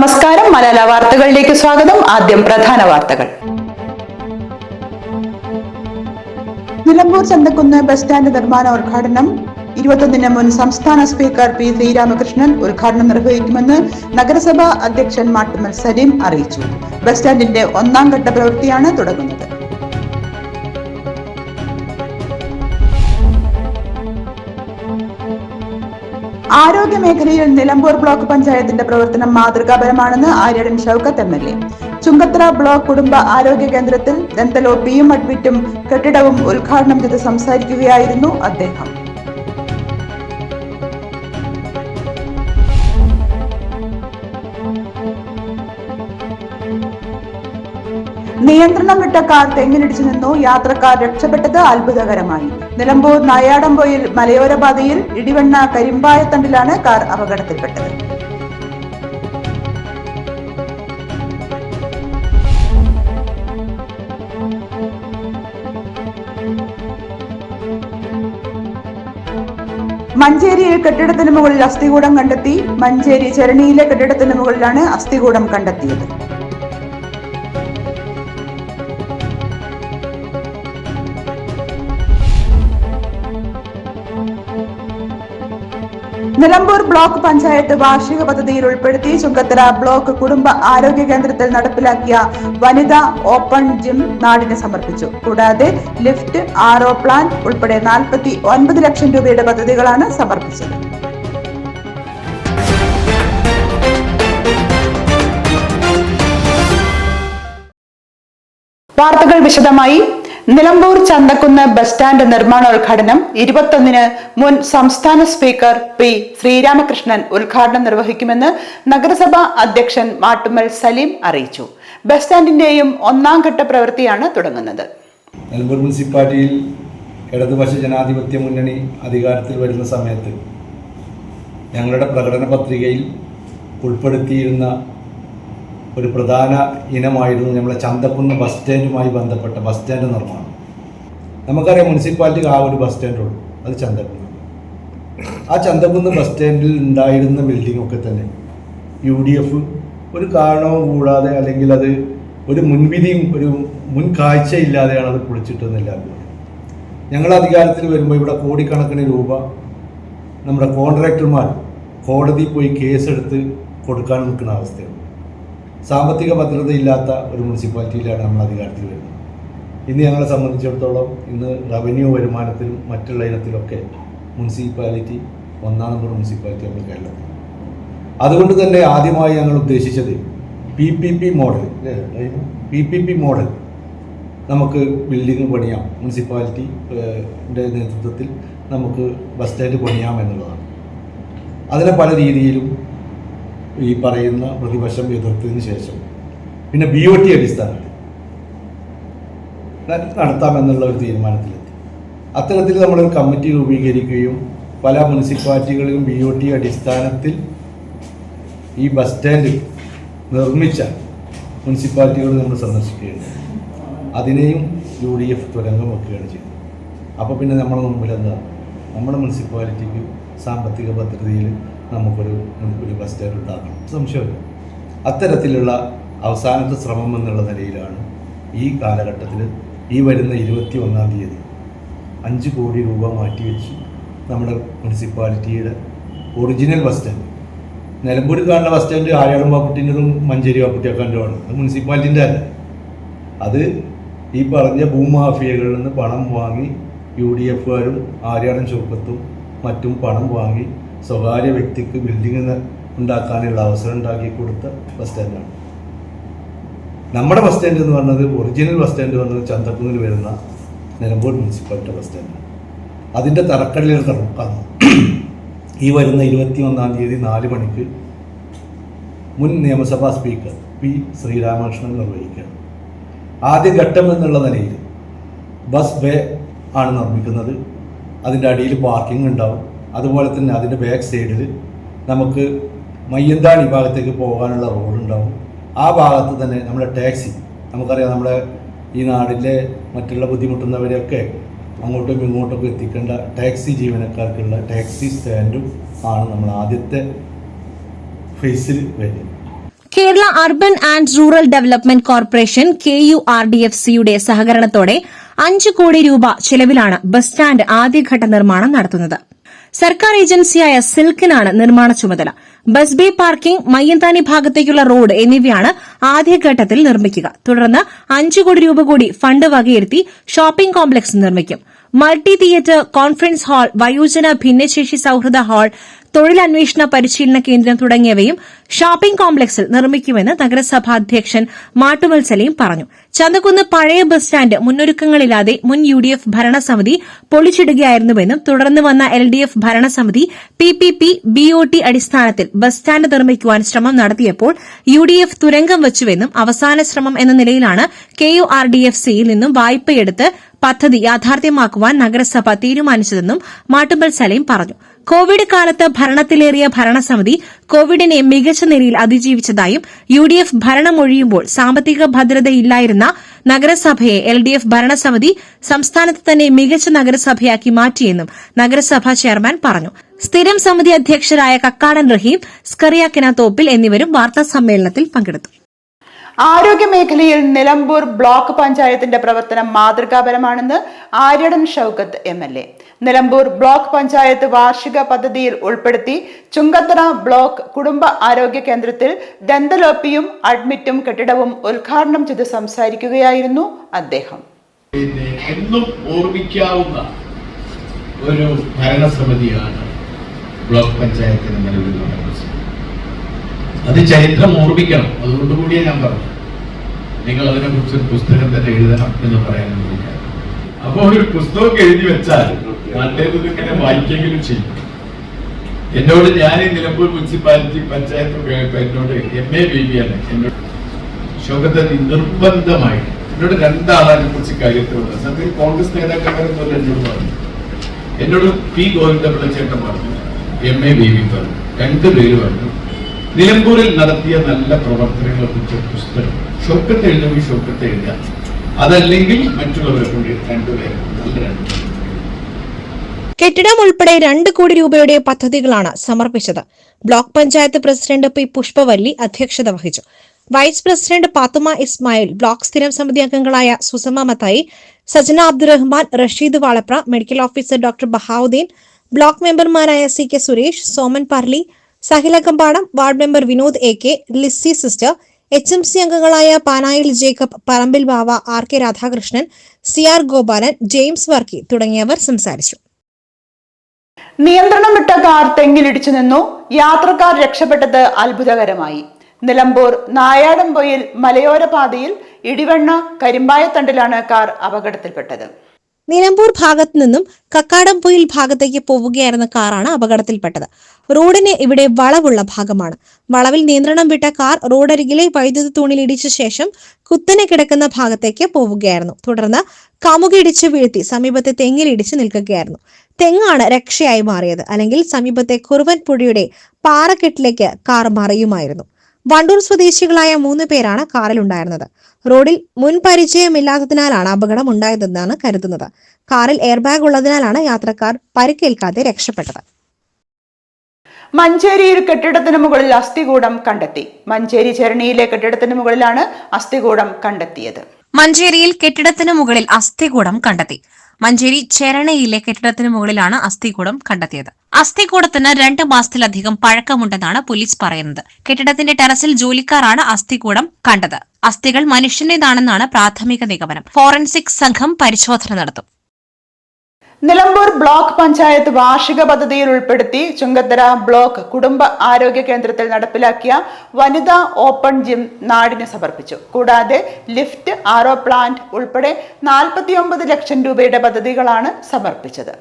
നമസ്കാരം. മലയാള വാർത്തകളിലേക്ക് സ്വാഗതം. ആദ്യം പ്രധാന വാർത്തകൾ. നിലമ്പൂർ ചന്തക്കുന്ന് ബസ് സ്റ്റാൻഡ് നിർമ്മാണ ഉദ്ഘാടനം. ഇരുപത്തൊന്നിന് മുൻ സംസ്ഥാന സ്പീക്കർ പി ശ്രീരാമകൃഷ്ണൻ ഉദ്ഘാടനം നിർവഹിക്കുമെന്ന് നഗരസഭാ അധ്യക്ഷൻ മാട്ടുമൽ സലീം അറിയിച്ചു. ബസ് സ്റ്റാൻഡിന്റെ ഒന്നാം ഘട്ട പ്രവൃത്തിയാണ് തുടങ്ങുന്നത്. ആരോഗ്യ മേഖലയിൽ നിലമ്പൂർ ബ്ലോക്ക് പഞ്ചായത്തിന്റെ പ്രവർത്തനം മാതൃകാപരമാണെന്ന് Aryadan Shoukath M L A. Chungathara block കുടുംബ ആരോഗ്യ കേന്ദ്രത്തിൽ ദന്തലോ ബിയും അഡ്മിറ്റും കെട്ടിടവും ഉദ്ഘാടനം ചെയ്ത് സംസാരിക്കുകയായിരുന്നു അദ്ദേഹം. നിയന്ത്രണം വിട്ട കാർ തെങ്ങിനിടിച്ചു നിന്നു. യാത്രക്കാർ രക്ഷപ്പെട്ടത് അത്ഭുതകരമായി. നിലമ്പൂർ നായാടംപൊയിൽ മലയോരപാതയിൽ ഇടിവണ്ണ കരിമ്പായത്തണ്ടിലാണ് കാർ അപകടത്തിൽപ്പെട്ടത്. മഞ്ചേരിയിൽ കെട്ടിടത്തിന് മുകളിൽ അസ്ഥികൂടം കണ്ടെത്തി. മഞ്ചേരി ചരണിയിലെ കെട്ടിടത്തിന് മുകളിലാണ് അസ്ഥികൂടം കണ്ടെത്തിയത്. നിലമ്പൂർ ബ്ലോക്ക് പഞ്ചായത്ത് വാർഷിക പദ്ധതിയിൽ ഉൾപ്പെടുത്തി ചുങ്കത്തറ ബ്ലോക്ക് കുടുംബ ആരോഗ്യ കേന്ദ്രത്തിൽ നടപ്പിലാക്കിയ വനിതാ ഓപ്പൺ ജിം നാടിന് സമർപ്പിച്ചു. കൂടാതെ ലിഫ്റ്റ് ആറോ പ്ലാൻ ഉൾപ്പെടെ നാൽപ്പത്തി ഒൻപത് ലക്ഷം രൂപയുടെ പദ്ധതികളാണ് സമർപ്പിച്ചത്. വാർത്തകൾ വിശദമായി നിലമ്പൂർ ചന്തക്കുന്ന് ബസ് സ്റ്റാൻഡ് നിർമ്മാണോദ്ഘാടനം ഇരുപത്തൊന്നിന് മുൻ സംസ്ഥാന സ്പീക്കർ പി ശ്രീരാമകൃഷ്ണൻ ഉദ്ഘാടനം നിർവഹിക്കുമെന്ന് നഗരസഭാ അധ്യക്ഷൻ മാട്ടുമ്മൽ സലീം അറിയിച്ചു. ബസ് സ്റ്റാൻഡിന്റെയും ഒന്നാം ഘട്ട പ്രവൃത്തിയാണ് തുടങ്ങുന്നത്. നിലമ്പൂർ മുനിസിപ്പാലിറ്റിയിൽ ഇടതുപക്ഷ ജനാധിപത്യ മുന്നണി അധികാരത്തിൽ വരുന്ന സമയത്ത് ഞങ്ങളുടെ പ്രകടന പത്രികയിൽ ഉൾപ്പെടുത്തിയിരുന്ന ഒരു പ്രധാന ഇനമായിരുന്നു നമ്മളെ ചന്തക്കുന്ന് ബസ് സ്റ്റാൻഡുമായി ബന്ധപ്പെട്ട ബസ് സ്റ്റാൻഡ് നിർമ്മാണം. നമുക്കറിയാം മുനിസിപ്പാലിറ്റിക്ക് ആ ഒരു ബസ് സ്റ്റാൻഡ് സ്റ്റാൻഡുള്ളൂ അത് ചന്തക്കുന്ന്. ആ ചന്തക്കുന്ന് ബസ് സ്റ്റാൻഡിൽ ഉണ്ടായിരുന്ന ബിൽഡിംഗ് ഒക്കെ തന്നെ യു ഡി എഫ് ഒരു കാരണവും കൂടാതെ അല്ലെങ്കിൽ അത് ഒരു മുൻവിധിയും ഒരു മുൻ കാഴ്ചയില്ലാതെയാണ് അത് പൊളിച്ചിട്ടെന്നില്ല ഞങ്ങൾ അധികാരത്തിൽ വരുമ്പോൾ ഇവിടെ കോടിക്കണക്കിന് രൂപ നമ്മുടെ കോൺട്രാക്ടർമാർ കോടതി പോയി കേസെടുത്ത് കൊടുക്കാൻ നിൽക്കുന്ന അവസ്ഥയാണ്. സാമ്പത്തിക ഭദ്രതയില്ലാത്ത ഒരു മുനിസിപ്പാലിറ്റിയിലാണ് നമ്മൾ അധികാരത്തിൽ വരുന്നത്. ഇന്ന് ഞങ്ങളെ സംബന്ധിച്ചിടത്തോളം ഇന്ന് റവന്യൂ വരുമാനത്തിലും മറ്റുള്ള ഇനത്തിലൊക്കെ മുനിസിപ്പാലിറ്റി ഒന്നാം നമ്പർ മുനിസിപ്പാലിറ്റി നമ്മൾ കേരളത്തിൽ. അതുകൊണ്ട് തന്നെ ആദ്യമായി ഞങ്ങൾ ഉദ്ദേശിച്ചത് P P P model P P P model നമുക്ക് ബിൽഡിംഗ് പണിയാം. മുനിസിപ്പാലിറ്റിന്റെ നേതൃത്വത്തിൽ നമുക്ക് ബസ് സ്റ്റാൻഡ് പണിയാം എന്നുള്ളതാണ്. അതിനെ പല രീതിയിലും ഈ പറയുന്ന പ്രതിപക്ഷം എതിർത്തതിന് ശേഷം. പിന്നെ ബി ഒ ടി അടിസ്ഥാനത്തിൽ. നടത്താമെന്നുള്ള ഒരു തീരുമാനത്തിലെത്തി. അത്തരത്തിൽ നമ്മളൊരു കമ്മിറ്റി രൂപീകരിക്കുകയും പല മുനിസിപ്പാലിറ്റികളിലും ബി ഒ ടി അടിസ്ഥാനത്തിൽ ഈ ബസ് സ്റ്റാൻഡ് നിർമ്മിച്ച മുനിസിപ്പാലിറ്റികൾ നമ്മൾ സന്ദർശിക്കുകയാണ് അതിനെയും യു ഡി എഫ് തുരങ്കം വെക്കുകയാണ് അപ്പോൾ പിന്നെ നമ്മുടെ മുമ്പിൽ എന്താ നമ്മുടെ മുനിസിപ്പാലിറ്റിക്ക് സാമ്പത്തിക ഭദ്രതയിൽ നമുക്കൊരു ഒരു സ്റ്റാൻഡ് ഉണ്ടാക്കണം സംശയമില്ല അത്തരത്തിലുള്ള അവസാനത്തെ ശ്രമം എന്നുള്ള നിലയിലാണ് ഈ കാലഘട്ടത്തിൽ ഈ വരുന്ന ഇരുപത്തി ഒന്നാം തീയതി അഞ്ച് കോടി രൂപ മാറ്റിവെച്ച് നമ്മുടെ മുനിസിപ്പാലിറ്റിയുടെ ഒറിജിനൽ ബസ് സ്റ്റാൻഡ് നിലമ്പൂർ കാണുന്ന ബസ് സ്റ്റാൻഡ് ആര്യാടും ബാപ്പുട്ടിന്റെതും മഞ്ചേരി ബാപ്പുട്ടിയാക്കാന്റെതുമാണ് അത് മുനിസിപ്പാലിറ്റിന്റെ അല്ല. അത് ഈ പറഞ്ഞ ഭൂമാഫിയകളിൽ നിന്ന് പണം വാങ്ങി യു ഡി എഫുകാരും ആര്യാടൻ ചുരുക്കത്തും മറ്റും പണം വാങ്ങി സ്വകാര്യ വ്യക്തിക്ക് ബിൽഡിംഗ് ഉണ്ടാക്കാനുള്ള അവസരം ഉണ്ടാക്കി കൊടുത്ത ബസ് സ്റ്റാൻഡാണ് നമ്മുടെ ബസ് സ്റ്റാൻഡ് എന്ന് പറഞ്ഞത് ഒറിജിനൽ ബസ് സ്റ്റാൻഡ് പറഞ്ഞത് ചന്തക്കുന്നിൽ വരുന്ന നിലമ്പൂർ മുനിസിപ്പാലിറ്റി ബസ് സ്റ്റാൻഡാണ് അതിന്റെ തറക്കല്ലിൽ തറക്കാണ് ഈ വരുന്ന ഇരുപത്തി ഒന്നാം തീയതി നാല് മണിക്ക് മുൻ നിയമസഭാ സ്പീക്കർ പി ശ്രീരാമകൃഷ്ണൻ നിർവഹിക്കുകയാണ്. ആദ്യ ഘട്ടം എന്നുള്ള നിലയിൽ ബസ് ബേ ആണ് നിർമ്മിക്കുന്നത്. അതിന്റെ അടിയിൽ പാർക്കിംഗ് ഉണ്ടാവും. അതുപോലെ തന്നെ അതിന്റെ ബാക്ക് സൈഡിൽ നമുക്ക് മയ്യന്താണി ഭാഗത്തേക്ക് പോകാനുള്ള റോഡ് ഉണ്ടാവും. ആ ഭാഗത്ത് തന്നെ നമ്മുടെ ടാക്സി നമുക്കറിയാം നമ്മുടെ ഈ നാടിലെ മറ്റുള്ള ബുദ്ധിമുട്ടുന്നവരെയൊക്കെ അങ്ങോട്ടും ഇങ്ങോട്ടും എത്തിക്കേണ്ട ടാക്സി ജീവനക്കാർക്കുള്ള ടാക്സി സ്റ്റാൻഡും ആണ് നമ്മൾ ആദ്യത്തെ ഫേസിൽ വരുന്നത്. Kerala urban and rural development corporation K U R D F സിയുടെ സഹകരണത്തോടെ അഞ്ച് കോടി രൂപ ചെലവിലാണ് ബസ് സ്റ്റാൻഡ് ആദ്യഘട്ട നിർമ്മാണം നടത്തുന്നത്. സർക്കാർ ഏജൻസിയായ സിൽക്കിനാണ് നിർമ്മാണ ചുമതല. ബസ് ബേ പാർക്കിംഗ് മയ്യന്താനി ഭാഗത്തേക്കുള്ള റോഡ് എന്നിവയാണ് ആദ്യഘട്ടത്തിൽ നിർമ്മിക്കുക. തുടർന്ന് അഞ്ചു കോടി രൂപ കൂടി ഫണ്ട് വകയിരുത്തി ഷോപ്പിംഗ് കോംപ്ലക്സ് നിർമ്മിക്കും. മൾട്ടി തിയേറ്റർ കോൺഫറൻസ് ഹാൾ വയോജന ഭിന്നശേഷി സൌഹൃദ ഹാൾ തൊഴിലന്വേഷണ പരിശീലന കേന്ദ്രം തുടങ്ങിയവയും ഷോപ്പിംഗ് കോംപ്ലക്സിൽ നിർമ്മിക്കുമെന്ന് നഗരസഭാ അധ്യക്ഷൻ മാട്ടുമൽ പറഞ്ഞു. ചന്തക്കുന്ന് പഴയ ബസ് സ്റ്റാൻഡ് മുന്നൊരുക്കങ്ങളില്ലാതെ മുൻ യു ഡി എഫ് ഭരണസമിതി പൊളിച്ചിടുകയായിരുന്നുവെന്നും തുടർന്ന് വന്ന എൽ ഡി എഫ് ഭരണസമിതി P P P B O T അടിസ്ഥാനത്തിൽ ബസ് സ്റ്റാൻഡ് നിർമ്മിക്കുവാൻ ശ്രമം നടത്തിയപ്പോൾ യു ഡി എഫ് തുരങ്കം വച്ചുവെന്നും അവസാന ശ്രമം എന്ന നിലയിലാണ് K U R D F സിയിൽ നിന്നും വായ്പയെടുത്ത് പദ്ധതി യാഥാർത്ഥ്യമാക്കുവാൻ നഗരസഭ തീരുമാനിച്ചതെന്നും മാട്ടുമ്പൽ സലീം പറഞ്ഞു. കോവിഡ് കാലത്ത് ഭരണത്തിലേറിയ ഭരണസമിതി കോവിഡിനെ മികച്ച നിലയിൽ അതിജീവിച്ചതായും യു ഡി എഫ് ഭരണമൊഴിയുമ്പോൾ സാമ്പത്തിക ഭദ്രതയില്ലായിരുന്ന നഗരസഭയെ എൽ ഡി എഫ് ഭരണസമിതി സംസ്ഥാനത്ത് തന്നെ മികച്ച നഗരസഭയാക്കി മാറ്റിയെന്നും നഗരസഭാ ചെയർമാൻ പറഞ്ഞു. സ്ഥിരം സമിതി അധ്യക്ഷരായ കക്കാടൻ റഹീം സ്കറിയാക്കിന തോപ്പിൽ എന്നിവരും വാർത്താ സമ്മേളനത്തിൽ പങ്കെടുത്തു. ആരോഗ്യ മേഖലയിൽ നിലമ്പൂർ ബ്ലോക്ക് പഞ്ചായത്തിന്റെ പ്രവർത്തനം മാതൃകാപരമാണെന്ന് Aryadan Shoukath M L A. Nilambur block panchayat വാർഷിക പദ്ധതിയിൽ ഉൾപ്പെടുത്തി ചുങ്കത്തറ ബ്ലോക്ക് കുടുംബ ആരോഗ്യ കേന്ദ്രത്തിൽ ദന്തലോപ്പിയും അഡ്മിറ്റും കെട്ടിടവും ഉദ്ഘാടനം ചെയ്ത് സംസാരിക്കുകയായിരുന്നു അദ്ദേഹം. എന്നും ഓർമ്മിക്കാവുന്ന ഒരു ഭരണസമിതിയാണ് ബ്ലോക്ക് പഞ്ചായത്തിന് നിലവിൽ ഭരണസമിതി അത് ചരിത്രം ഓർമ്മിക്കണം. അതുകൊണ്ട് കൂടിയേ ഞാൻ പറഞ്ഞു. നിങ്ങൾ അതിനെ കുറിച്ച് ഒരു പുസ്തകം തന്നെ എഴുതണം എന്ന് പറയാൻ അപ്പോൾ ഒരു പുസ്തകം എഴുതി വെച്ചാൽ ഇങ്ങനെ വായിക്കെങ്കിലും ചെയ്യും. എന്നോട് ഞാൻ നിലമ്പൂർ മുനിസിപ്പാലിറ്റി പഞ്ചായത്ത് എന്നോട് എം എ ബി ബി ആണ്. എന്നോട് ശോകത്തെ നിർബന്ധമായി എന്നോട് രണ്ടാളെ കുറിച്ച് കാര്യത്തിലുള്ള സത്യത്തിൽ കോൺഗ്രസ് നേതാക്കന്മാരൊന്നുമല്ല എന്നോട് പറഞ്ഞു. എന്നോട് പി ഗോവിന്ദപിള്ള ചേട്ടൻ പറഞ്ഞു. എം എ ബി ബി പറഞ്ഞു. രണ്ടുപേര് പറഞ്ഞു. നിലമ്പൂരിൽ നടത്തിയ നല്ല പ്രവർത്തനങ്ങളെ കുറിച്ച് പുസ്തകം. ഷോക്കത്തെ എഴുതുമ്പോൾ ഷോക്കത്തെ എഴുതാം അതല്ലെങ്കിൽ മറ്റുള്ളവരെ കൊണ്ട് രണ്ടുപേരും നല്ല രണ്ടുപേരും കെട്ടിടം ഉൾപ്പെടെ രണ്ട് കോടി രൂപയുടെ പദ്ധതികളാണ് സമർപ്പിച്ചത്. Block panchayat president P Pushpavalli അധ്യക്ഷത വഹിച്ചു. Vice president Pathuma Ismail block സ്ഥിരം സമിതി അംഗങ്ങളായ Susama Mathai Sajana Abdurahman Rasheed Valapra medical officer doctor Bahavudheen block മെമ്പർമാരായ C K Suresh Soman Parli Sahila Kambadam ward member Vinod A K Lissy sister H M C അംഗങ്ങളായ Panayil Jacob Parambil Bava R K Radhakrishnan C R Gopalan James Varkey തുടങ്ങിയവർ സംസാരിച്ചു. നിയന്ത്രണം വിട്ട car തെങ്ങിലിടിച്ചു നിന്നു. യാത്രക്കാർ രക്ഷപ്പെട്ടത് അത്ഭുതകരമായി. നിലമ്പൂർ നായാടംപൊയിൽ മലയോര പാതയിൽ ഇടിവണ്ണ കരിമ്പായത്തണ്ടിലാണ് കാർ അപകടത്തിൽപ്പെട്ടത്. നിലമ്പൂർ ഭാഗത്തു നിന്നും കക്കാടംപൊയിൽ ഭാഗത്തേക്ക് പോവുകയായിരുന്ന കാറാണ് അപകടത്തിൽപ്പെട്ടത്. റോഡിന് ഇവിടെ വളവുള്ള ഭാഗമാണ്. വളവിൽ നിയന്ത്രണം വിട്ട കാർ റോഡരികിലെ വൈദ്യുത തൂണിൽ ഇടിച്ച ശേഷം കുത്തനെ കിടക്കുന്ന ഭാഗത്തേക്ക് പോവുകയായിരുന്നു. തുടർന്ന് കമുകിടിച്ച് വീഴ്ത്തി സമീപത്തെ തെങ്ങിലിടിച്ച് നിൽക്കുകയായിരുന്നു. തെങ്ങാണ് രക്ഷയായി മാറിയത്. അല്ലെങ്കിൽ സമീപത്തെ കുറുവൻ പുഴയുടെ പാറക്കെട്ടിലേക്ക് കാർ മറിയുമായിരുന്നു. വണ്ടൂർ സ്വദേശികളായ മൂന്ന് പേരാണ് കാറിലുണ്ടായിരുന്നത്. റോഡിൽ മുൻ പരിചയമില്ലാത്തതിനാലാണ് അപകടം ഉണ്ടായതെന്നാണ് കരുതുന്നത്. കാറിൽ എയർബാഗ് ഉള്ളതിനാലാണ് യാത്രക്കാർ പരിക്കേൽക്കാതെ രക്ഷപ്പെട്ടത്. മഞ്ചേരിയിൽ കെട്ടിടത്തിന് മുകളിൽ അസ്ഥികൂടം കണ്ടെത്തി. മഞ്ചേരി ചരണിയിലെ കെട്ടിടത്തിന് മുകളിലാണ് അസ്ഥികൂടം കണ്ടെത്തിയത്. മഞ്ചേരിയിൽ കെട്ടിടത്തിന് മുകളിൽ അസ്ഥികൂടം കണ്ടെത്തി. മഞ്ചേരി ചെരണയിലെ കെട്ടിടത്തിന് മുകളിലാണ് അസ്ഥികൂടം കണ്ടെത്തിയത്. അസ്ഥികൂടത്തിന് രണ്ട് മാസത്തിലധികം പഴക്കമുണ്ടെന്നാണ് പോലീസ് പറയുന്നത്. കെട്ടിടത്തിന്റെ ടെറസിൽ ജോലിക്കാരാണ് അസ്ഥികൂടം കണ്ടത്. അസ്ഥികൾ മനുഷ്യന്റേതാണെന്നാണ് പ്രാഥമിക നിഗമനം. ഫോറൻസിക് സംഘം പരിശോധന നടത്തും. നിലമ്പൂർ ബ്ലോക്ക് പഞ്ചായത്ത് വാർഷിക പദ്ധതിയിൽ ഉൾപ്പെടുത്തി ചുങ്കത്തര ബ്ലോക്ക് കുടുംബ ആരോഗ്യ കേന്ദ്രത്തിൽ നടപ്പിലാക്കിയ വനിതാ ഓപ്പൺ ജിം നാടിന് സമർപ്പിച്ചു. കൂടാതെ ലിഫ്റ്റ് ആറോ പ്ലാന്റ് ഉൾപ്പെടെ നാൽപ്പത്തിയൊമ്പത് ലക്ഷം രൂപയുടെ പദ്ധതികളാണ് സമർപ്പിച്ചത്.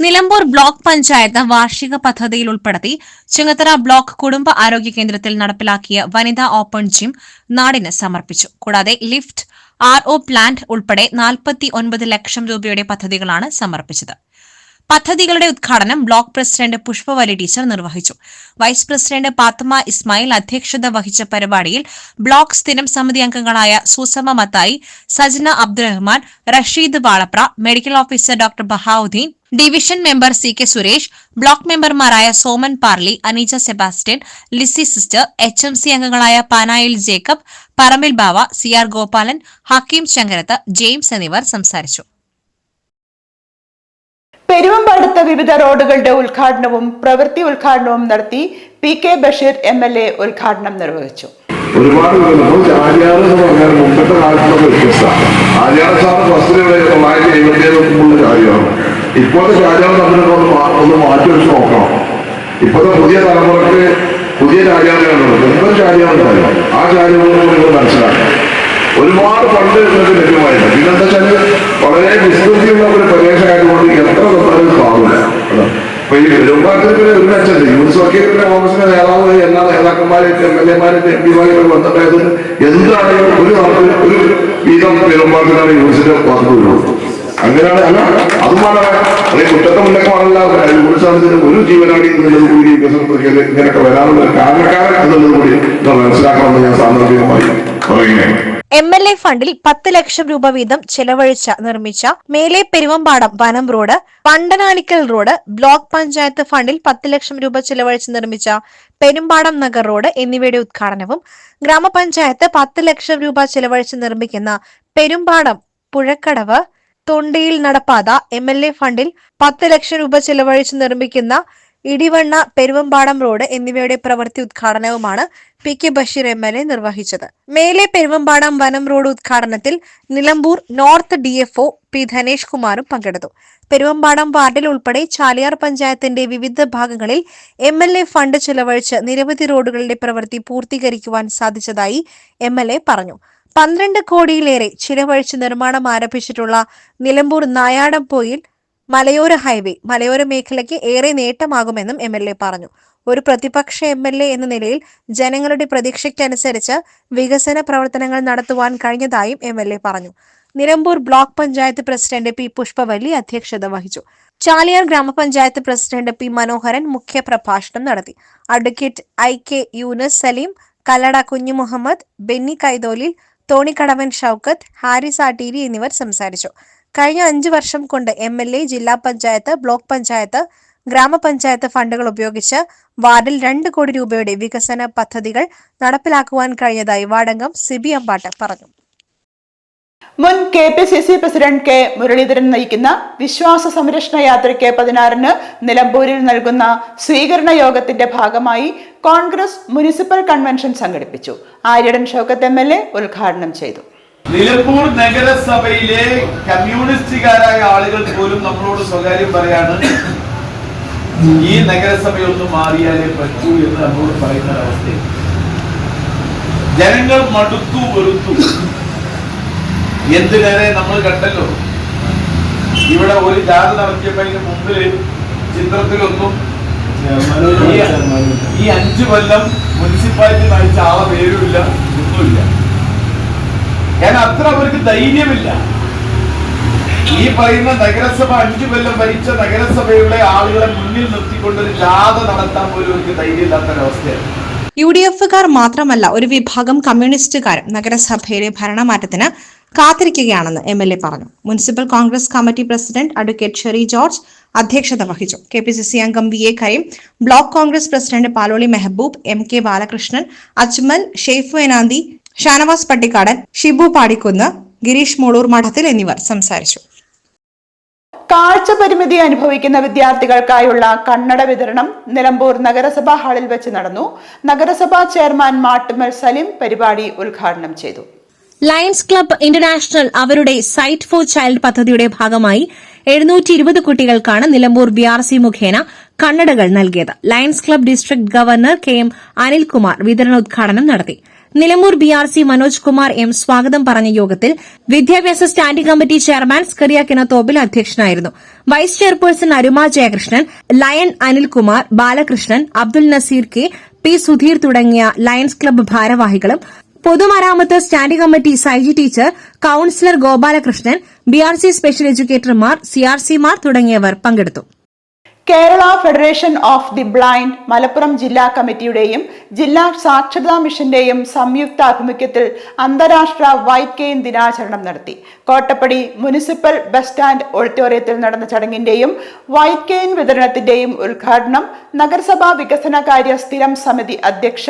നിലമ്പൂർ ബ്ലോക്ക് പഞ്ചായത്ത് വാർഷിക പദ്ധതിയിൽ ഉൾപ്പെടുത്തി ചുങ്ങത്തറ ബ്ലോക്ക് കുടുംബ ആരോഗ്യ കേന്ദ്രത്തിൽ നടപ്പിലാക്കിയ വനിതാ ഓപ്പൺ ജിം നാടിന് സമർപ്പിച്ചു. കൂടാതെ ലിഫ്റ്റ് ആർ ഒ പ്ലാന്റ് ഉൾപ്പെടെ നാൽപ്പത്തി ഒൻപത് ലക്ഷം രൂപയുടെ പദ്ധതികളാണ് സമർപ്പിച്ചത്. പദ്ധതികളുടെ ഉദ്ഘാടനം ബ്ലോക്ക് പ്രസിഡന്റ് പുഷ്പവലി ടീച്ചർ നിർവഹിച്ചു. വൈസ് പ്രസിഡന്റ് പാത്തമ ഇസ്മായിൽ അധ്യക്ഷത വഹിച്ച പരിപാടിയിൽ ബ്ലോക്ക് സ്ഥിരം സമിതി അംഗങ്ങളായ Susama Mathai Sajna Abdurahman Rasheed Valapra medical officer doctor Bahavudheen division member C K Suresh block മെമ്പർമാരായ Soman Parli Aneeja Sebastian Lissy sister H M C അംഗങ്ങളായ Panayil Jacob Parambil Bava C R Gopalan Hakeem Sankarath James എന്നിവർ സംസാരിച്ചു. പെരുവമ്പാടത്ത് വിവിധ റോഡുകളുടെ ഉദ്ഘാടനവും പ്രവൃത്തി ഉദ്ഘാടനവും നടത്തി P K Basheer M L A ഉദ്ഘാടനം നിർവഹിച്ചു. ഒരുപാട് കാര്യമാണ്. ഇപ്പോഴത്തെ പുതിയ തലമുറയ്ക്ക് പുതിയ കാര്യങ്ങളുണ്ട് മുമ്പ് കാര്യങ്ങളുണ്ടായിരുന്നു ആ ഒരുപാട് ഫണ്ട് ഇന്നത്തെ ലഭ്യമായിരുന്നു പിന്നെ എന്താ വെച്ചാൽ വളരെ വിസ്തൃതിയുള്ള ഒരു പ്രദേശമായതുകൊണ്ട് എത്ര തന്നാലും പാടില്ല. അപ്പൊ ഈ പെരുമ്പാറ്റത്തിന് ഒരു മെച്ചമുണ്ട് യൂണിസ് വക്കീലിന്റെ കോൺഗ്രസിന്റെ നേതാവ് എല്ലാ നേതാക്കന്മാരെയും എം എൽ എമാരെയും എം പിമാരെയും ബന്ധപ്പെട്ട് എന്താണെങ്കിലും ഒരു നാട്ടിൽ ഒരു വീതം പെരുമ്പാറ്റിനാണ് യൂണിസിന്റെ വരുള്ളൂ അങ്ങനെയാണ് അല്ല അതുമാണ് അതേ കുറ്റത്തെ മുന്നേക്കാണല്ല യൂണിസാണ് ഒരു ജീവനാടി എന്നുള്ളത് കൂടി വികസനത്തിൽ ഇങ്ങനെയൊക്കെ വരാനുള്ള കാരണക്കാരൻ എന്നുള്ളത് കൂടി നിങ്ങൾ മനസ്സിലാക്കണമെന്ന് ഞാൻ സാന്ദർഭികമായി പറയുകയാണ്. എം എൽ എ ഫണ്ടിൽ പത്ത് ലക്ഷം രൂപ വീതം ചെലവഴിച്ച നിർമ്മിച്ച മേലെ പെരുവമ്പാടം വനം road Pandanikkal road block panchayat ഫണ്ടിൽ പത്ത് ലക്ഷം രൂപ ചെലവഴിച്ച് നിർമ്മിച്ച പെരുമ്പാടം നഗർ റോഡ് എന്നിവയുടെ ഉദ്ഘാടനവും ഗ്രാമപഞ്ചായത്ത് പത്ത് ലക്ഷം രൂപ ചെലവഴിച്ച് നിർമ്മിക്കുന്ന പെരുമ്പാടം പുഴക്കടവ് തൊണ്ടിയിൽ നടപ്പാത എം എൽ എ ഫണ്ടിൽ പത്ത് ലക്ഷം രൂപ ചെലവഴിച്ച് നിർമ്മിക്കുന്ന ഇടിവണ്ണ പെരുവമ്പാടം റോഡ് എന്നിവയുടെ പ്രവൃത്തി ഉദ്ഘാടനവുമാണ് P K Basheer M L A നിർവഹിച്ചത്. മേലെ പെരുവമ്പാടം വനം road ഉദ്ഘാടനത്തിൽ Nilambur north D F O P Dhanesh കുമാറും പങ്കെടുത്തു. പെരുവമ്പാടം വാർഡിൽ ഉൾപ്പെടെ ചാലിയാർ പഞ്ചായത്തിന്റെ വിവിധ ഭാഗങ്ങളിൽ എം എൽ എ ഫണ്ട് ചെലവഴിച്ച് നിരവധി റോഡുകളുടെ പ്രവൃത്തി പൂർത്തീകരിക്കുവാൻ സാധിച്ചതായി എം എൽ എ പറഞ്ഞു. പന്ത്രണ്ട് കോടിയിലേറെ ചിലവഴിച്ച് നിർമ്മാണം ആരംഭിച്ചിട്ടുള്ള നിലമ്പൂർ നായാടംപോയിൽ മലയോര ഹൈവേ മലയോര മേഖലയ്ക്ക് ഏറെ നേട്ടമാകുമെന്നും എം എൽ എ പറഞ്ഞു. ഒരു പ്രതിപക്ഷ എം എൽ എ എന്ന നിലയിൽ ജനങ്ങളുടെ പ്രതീക്ഷയ്ക്കനുസരിച്ച് വികസന പ്രവർത്തനങ്ങൾ നടത്തുവാൻ കഴിഞ്ഞതായും എം എൽ എ പറഞ്ഞു. Nilambur block panchayat president P Pushpavalli അധ്യക്ഷത വഹിച്ചു. ചാലിയാർ ഗ്രാമപഞ്ചായത്ത് പ്രസിഡന്റ് പി മനോഹരൻ മുഖ്യ പ്രഭാഷണം നടത്തി. Advocate I K Yoonus Saleem Kallada Kunjumuhammed Benny Kaitholil Thonikkadavan Shoukath Haris Atteeri എന്നിവർ സംസാരിച്ചു. കഴിഞ്ഞ അഞ്ച് വർഷം കൊണ്ട് എം എൽ എ ജില്ലാ പഞ്ചായത്ത് ബ്ലോക്ക് പഞ്ചായത്ത് ഗ്രാമപഞ്ചായത്ത് ഫണ്ടുകൾ ഉപയോഗിച്ച് വാർഡിൽ രണ്ട് കോടി രൂപയുടെ വികസന പദ്ധതികൾ നടപ്പിലാക്കുവാൻ കഴിഞ്ഞതായി വാർഡംഗം സിബി അമ്പാട്ട് പറഞ്ഞു. മുൻ K P C C president K Muraleedharan നയിക്കുന്ന വിശ്വാസ സംരക്ഷണ യാത്രയ്ക്ക് പതിനാറിന് നിലമ്പൂരിൽ നൽകുന്ന സ്വീകരണ യോഗത്തിന്റെ ഭാഗമായി കോൺഗ്രസ് മുനിസിപ്പൽ കൺവെൻഷൻ സംഘടിപ്പിച്ചു. Aryadan Shoukath M L A ഉദ്ഘാടനം ചെയ്തു. നിലമ്പൂർ നഗരസഭയിലെ കമ്മ്യൂണിസ്റ്റുകാരായ ആളുകൾ പോലും നമ്മളോട് സ്വകാര്യം പറയാണ് ഈ നഗരസഭയൊന്നും മാറിയാലേ പറ്റൂ എന്ന് നമ്മളോട് പറയുന്ന ഒരവസ്ഥയിൽ ജനങ്ങൾ മടുത്തു വെറുത്തു. എന്തിനേറെ നമ്മൾ കണ്ടല്ലോ? ഇവിടെ ഒരു ജാഥ നടത്തിയപ്പോ മുമ്പിൽ ചിത്രത്തിലൊന്നും ഈ അഞ്ചു കൊല്ലം മുനിസിപ്പാലിറ്റി നയിച്ച ആളെ പേരുമില്ല ഒന്നുമില്ല. കാരണം അത്ര അവർക്ക് ധൈര്യമില്ല. ഈ പറയുന്ന നഗരസഭ അഞ്ചു കൊല്ലം ഭരിച്ച നഗരസഭയുടെ ആളുകളെ മുന്നിൽ നിർത്തിക്കൊണ്ട് ഒരു ജാഥ നടത്താൻ പോലും അവർക്ക് ധൈര്യമില്ലാത്തൊരവസ്ഥയാണ്. യു ഡി എഫുകാർ മാത്രമല്ല ഒരു വിഭാഗം കമ്മ്യൂണിസ്റ്റുകാരും നഗരസഭയിലെ ഭരണമാറ്റത്തിന് കാത്തിരിക്കുകയാണെന്ന് എം എൽ എ പറഞ്ഞു. Municipal Congress committee president advocate Sherry George അധ്യക്ഷത വഹിച്ചു. കെ പി സി സി അംഗം V A Kareem block Congress president Paloli Mehaboob M K Balakrishnan Ajmal Shaif Enanthi Shanavas Pattikkadan Shibu Padikkunnu Gireesh Molur Madathil എന്നിവർ സംസാരിച്ചു. കാഴ്ച പരിമിതി അനുഭവിക്കുന്ന വിദ്യാർത്ഥികൾക്കായുള്ള കണ്ണട വിതരണം നിലമ്പൂർ നഗരസഭാ ഹാളിൽ വെച്ച് നടന്നു. നഗരസഭാ ചെയർമാൻ മാട്ടുമൽ സലിം പരിപാടി ഉദ്ഘാടനം ചെയ്തു. ലയൺസ് ക്ലബ്ബ് ഇന്റർനാഷണൽ അവരുടെ സൈറ്റ് ഫോർ ചൈൽഡ് പദ്ധതിയുടെ ഭാഗമായി എഴുന്നൂറ്റി ഇരുപത് കുട്ടികൾക്കാണ് നിലമ്പൂർ ബി ആർ സി മുഖേന കണ്ണടകൾ നൽകിയത്. Lions club district governor K M Anilkumar വിതരണോദ്ഘാടനം നടത്തി. Nilambur B R C Manoj Kumar M സ്വാഗതം പറഞ്ഞ യോഗത്തിൽ വിദ്യാഭ്യാസ standing committee chairman Skaria Kinathobil അധ്യക്ഷനായിരുന്നു. Vice chairperson Aruma Jayakrishnan lion Anilkumar Balakrishnan Abdul Naseer K P Sudheer തുടങ്ങിയ lions club ഭാരവാഹികളും പൊതുമരാമത്ത് standing committee Saiji teacher councillor Gopalakrishnan B R C special എഡ്യൂക്കേറ്റർമാർ C R സിമാർ തുടങ്ങിയവർ പങ്കെടുത്തു. Kerala federation of the blind Malappuram ജില്ലാ കമ്മിറ്റിയുടെയും ജില്ലാ സാക്ഷരതാ മിഷന്റെയും സംയുക്ത ആഭിമുഖ്യത്തിൽ അന്താരാഷ്ട്ര വൈറ്റ് കെയിൻ ദിനാചരണം നടത്തി. കോട്ടപ്പടി മുനിസിപ്പൽ ബസ് സ്റ്റാൻഡ് ഓഡിറ്റോറിയത്തിൽ നടന്ന ചടങ്ങിന്റെയും വൈറ്റ് കെയിൻ വിതരണത്തിന്റെയും ഉദ്ഘാടനം നഗരസഭാ വികസനകാര്യ സ്ഥിരം സമിതി അധ്യക്ഷ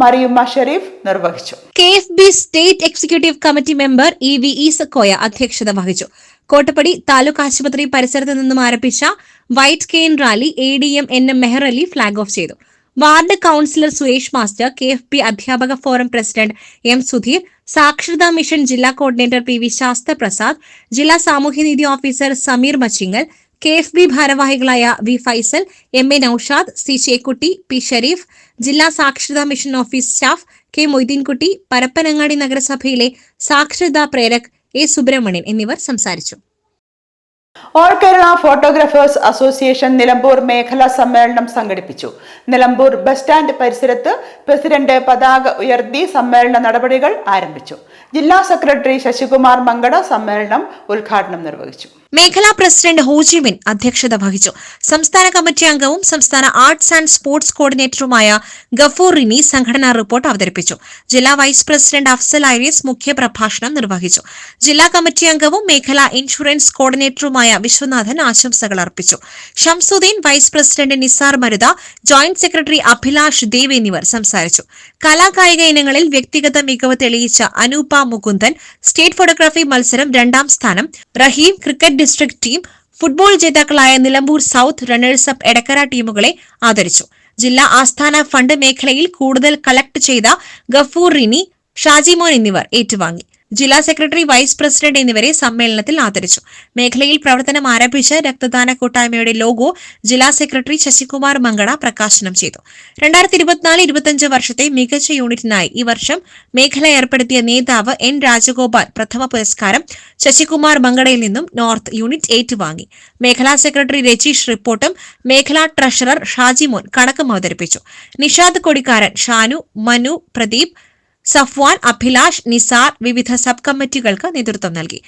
മറിയുമ്മ ഷെരീഫ് നിർവഹിച്ചു. K F B state executive committee member E V Esakoya അധ്യക്ഷത വഹിച്ചു. കോട്ടപ്പടി താലൂക്ക് ആശുപത്രി പരിസരത്ത് നിന്നും ആരംഭിച്ച white cane rally A D M N M Mehar Ali flag off ചെയ്തു. Ward councillor Suyesh master K F P അധ്യാപക ഫോറം പ്രസിഡന്റ് എം സുധീർ സാക്ഷരതാ mission ജില്ലാ കോർഡിനേറ്റർ പി വി ശാസ്ത്ര പ്രസാദ് ജില്ലാ സാമൂഹ്യനീതി officer Sameer Machingal K F B ഭാരവാഹികളായ V Faisal M A Noushad C Chekkutty P Shareef ജില്ലാ സാക്ഷരതാ mission office staff K Moideenkutty Parappanangadi നഗരസഭയിലെ സാക്ഷരതാ പ്രേരക് എ സുബ്രഹ്മണ്യൻ എന്നിവർ സംസാരിച്ചു all Kerala photographers association Nilambur മേഖലാ സമ്മേളനം സംഘടിപ്പിച്ചു നിലമ്പൂർ ബസ് സ്റ്റാൻഡ് പരിസരത്ത് പ്രസിഡന്റ് പതാക ഉയർത്തി സമ്മേളന നടപടികൾ ആരംഭിച്ചു ജില്ലാ സെക്രട്ടറി ശശികുമാർ മങ്കട സമ്മേളനം ഉദ്ഘാടനം നിർവഹിച്ചു മേഖലാ പ്രസിഡന്റ് ഹോജിമിൻ അധ്യക്ഷത വഹിച്ചു സംസ്ഥാന കമ്മിറ്റി അംഗവും സംസ്ഥാന ആർട്സ് ആൻഡ് സ്പോർട്സ് കോർഡിനേറ്ററുമായ ഗഫൂർ റിനി സംഘടനാ റിപ്പോർട്ട് അവതരിപ്പിച്ചു ജില്ലാ വൈസ് പ്രസിഡന്റ് അഫ്സൽ ഐരീസ് മുഖ്യപ്രഭാഷണം നിർവഹിച്ചു ജില്ലാ കമ്മിറ്റി അംഗവും മേഖലാ ഇൻഷുറൻസ് കോർഡിനേറ്ററുമായ വിശ്വനാഥൻ ആശംസകൾ അർപ്പിച്ചു. Shamsudheen vice president Nisar Maruta joint secretary Abhilash Dev എന്നിവർ സംസാരിച്ചു. കലാകായിക ഇനങ്ങളിൽ വ്യക്തിഗത മികവ് തെളിയിച്ച അനൂപ മുകുന്ദൻ സ്റ്റേറ്റ് ഫോട്ടോഗ്രാഫി മത്സരം രണ്ടാം സ്ഥാനം Rahim cricket district team football ജേതാക്കളായ Nilambur south runners up Edakkara ടീമുകളെ ആദരിച്ചു. ജില്ലാ ആസ്ഥാന ഫണ്ട് മേഖലയിൽ കൂടുതൽ കളക്ട് ചെയ്ത ഗഫൂർ റിനി ഷാജിമോൻ എന്നിവർ ഏറ്റുവാങ്ങി. ജില്ലാ സെക്രട്ടറി വൈസ് പ്രസിഡന്റ് എന്നിവരെ സമ്മേളനത്തിൽ ആദരിച്ചു. മേഖലയിൽ പ്രവർത്തനം ആരംഭിച്ച രക്തദാന കൂട്ടായ്മയുടെ ലോഗോ ജില്ലാ സെക്രട്ടറി ശശികുമാർ മങ്കട പ്രകാശനം ചെയ്തു. രണ്ടായിരത്തി ഇരുപത്തിനാല് ഇരുപത്തിയഞ്ച് വർഷത്തെ മികച്ച യൂണിറ്റിനായി ഈ വർഷം മേഖല ഏർപ്പെടുത്തിയ നേതാവ് എൻ രാജഗോപാൽ പ്രഥമ പുരസ്കാരം ശശികുമാർ മങ്കടയിൽ നിന്നും നോർത്ത് യൂണിറ്റ് ഏറ്റുവാങ്ങി. മേഖലാ സെക്രട്ടറി രജീഷ് റിപ്പോർട്ടും മേഖലാ ട്രഷറർ ഷാജിമോൻ കണക്കും അവതരിപ്പിച്ചു. നിഷാദ് കൊടിക്കാരൻ ഷാനു മനു പ്രദീപ് സഫ്വാൻ അഭിലാഷ് നിസാർ വിവിധ സബ് കമ്മിറ്റികൾക്ക് നേതൃത്വം നൽകി.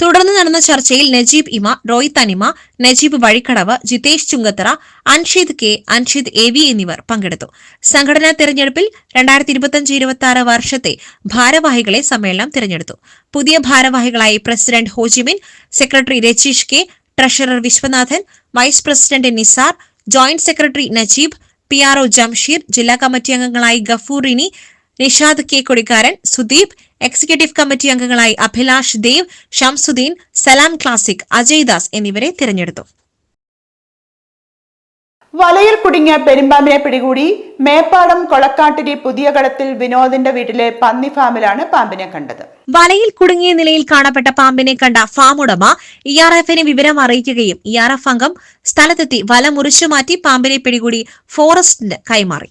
തുടർന്ന് നടന്ന ചർച്ചയിൽ Najeeb Ima Roy Thanima Najeeb Vazhikkadavu Jithesh Chungathara Ansheed K Ansheed A V എന്നിവർ പങ്കെടുത്തു. സംഘടനാ തെരഞ്ഞെടുപ്പിൽ രണ്ടായിരത്തി ഇരുപത്തിയഞ്ച് ഇരുപത്തി ആറ് വർഷത്തെ ഭാരവാഹികളെ സമ്മേളനം തിരഞ്ഞെടുത്തു. പുതിയ ഭാരവാഹികളായി president Hojimin secretary Rajeesh K treasurer Viswanathan vice president Nisar joint secretary Najeeb P R O Jamsheer ജില്ലാ കമ്മിറ്റി അംഗങ്ങളായി Gafoor Rini Nishad K Kodikkaran Sudeep executive committee അംഗങ്ങളായി അഭിലാഷ് ദേവ് ഷംസുദ്ദീൻ സലാം ക്ലാസിക് അജയ് ദാസ് എന്നിവരെ തിരഞ്ഞെടുത്തു. വലയിൽ കുടുങ്ങിയ പെരുമ്പാമ്പിനെ പിടികൂടി മേപ്പാടം കൊളക്കാട്ടിലെ പുതിയ കടത്തിൽ വിനോദിന്റെ വീട്ടിലെ പന്നി ഫാമിലാണ് പാമ്പിനെ കണ്ടത്. വലയിൽ കുടുങ്ങിയ നിലയിൽ കാണപ്പെട്ട പാമ്പിനെ കണ്ട ഫാം ഉടമ ഇ ആർ എഫിനെ വിവരം അറിയിക്കുകയും ഇ ആർ എഫ് അംഗം സ്ഥലത്തെത്തി വല മുറിച്ചു മാറ്റി പാമ്പിനെ പിടികൂടി ഫോറസ്റ്റിന് കൈമാറി.